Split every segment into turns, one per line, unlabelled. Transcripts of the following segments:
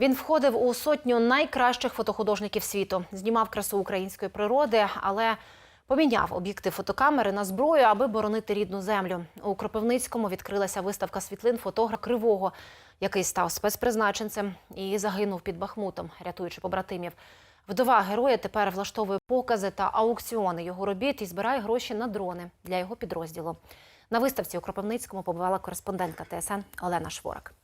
Він входив у сотню найкращих фотохудожників світу, знімав красу української природи, але поміняв об'єктив фотокамери на зброю, аби боронити рідну землю. У Кропивницькому відкрилася виставка світлин фотографа Кривого, який став спецпризначенцем і загинув під Бахмутом, рятуючи побратимів. Вдова героя тепер влаштовує покази та аукціони його робіт і збирає гроші на дрони для його підрозділу. На виставці у Кропивницькому побувала кореспондентка ТСН Олена Шворак.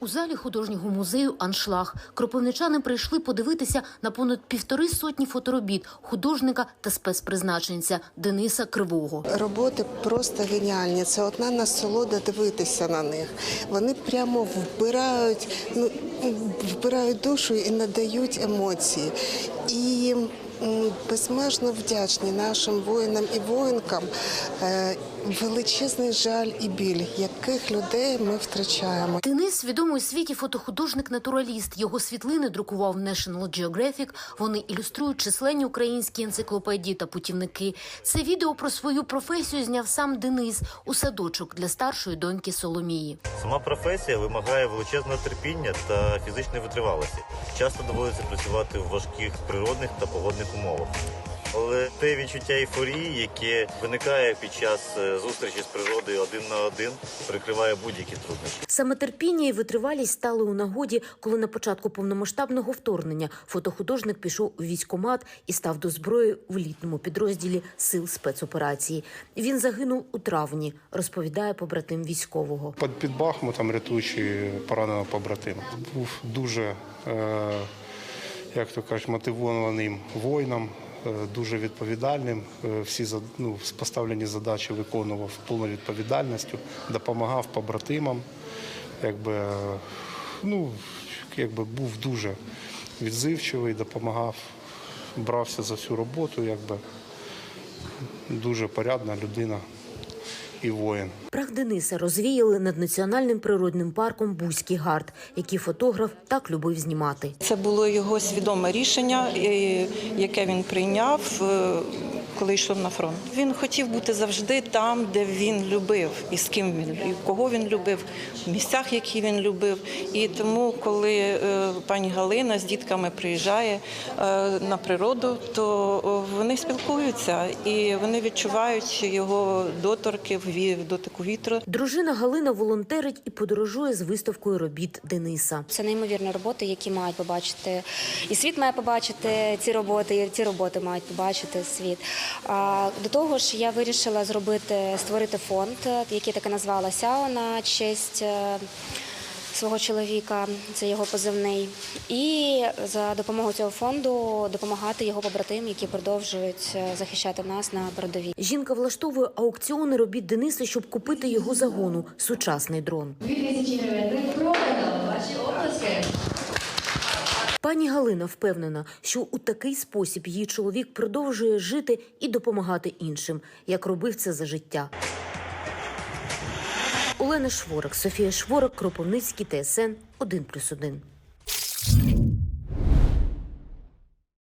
У залі художнього музею «Аншлаг» кропивничани прийшли подивитися на понад півтори сотні фоторобіт художника та спецпризначенця Дениса Кривого.
Роботи просто геніальні. Це одна насолода дивитися на них. Вони прямо вбирають, ну вбирають душу і надають емоції. І безмежно вдячні нашим воїнам і воїнкам. Е, Величезний жаль і біль, яких людей ми втрачаємо.
Денис – відомий у світі фотохудожник-натураліст. Його світлини друкував National Geographic. Вони ілюструють численні українські енциклопедії та путівники. Це відео про свою професію зняв сам Денис у садочок для старшої доньки Соломії.
Сама професія вимагає величезного терпіння та фізичної витривалості. Часто доводиться працювати в важких природних та погодних умовах. Але те відчуття ейфорії, яке виникає під час е, зустрічі з природою один на один, перекриває будь-які труднощі.
Саме терпіння і витривалість стали у нагоді, коли на початку повномасштабного вторгнення фотохудожник пішов у військкомат і став до зброї в літному підрозділі сил спецоперації. Він загинув у травні, розповідає побратим військового.
Під, під Бахмутом рятуючи пораненого побратима. Був дуже, е, як то кажуть, мотивованим воїном, е, дуже відповідальним. Е, всі ну, поставлені задачі виконував повною відповідальністю, допомагав побратимам. Якби, е, ну, якби був дуже відзивчивий, допомагав, брався за всю роботу, якби дуже порядна людина і воїн.
Прах Дениса розвіяли над національним природним парком Бузький гард, який фотограф так любив знімати.
Це було його свідоме рішення, яке він прийняв, е, коли йшов на фронт. Він хотів бути завжди там, де він любив, і з ким він і кого він любив, в місцях, які він любив. І тому, коли е, пані Галина з дітками приїжджає е, на природу, то вони спілкуються і вони відчувають його доторки, ві- дотику вітру.
Дружина Галина волонтерить і подорожує з виставкою робіт Дениса.
Це неймовірні роботи, які мають побачити. І світ має побачити ці роботи, і ці роботи мають побачити світ. До того ж, я вирішила зробити створити фонд, який так і назвала СЯО на честь. е, Свого чоловіка, це його позивний, і за допомогою цього фонду допомагати його побратимам, які продовжують е, захищати нас на передовій.
Жінка влаштовує аукціони робіт Дениса, щоб купити його загону сучасний дрон.
2000
Пані Галина впевнена, що у такий спосіб її чоловік продовжує жити і допомагати іншим, як робив це за життя. Олена Шворак, Софія Шворок, Кропивницький, ТСН 1+,1.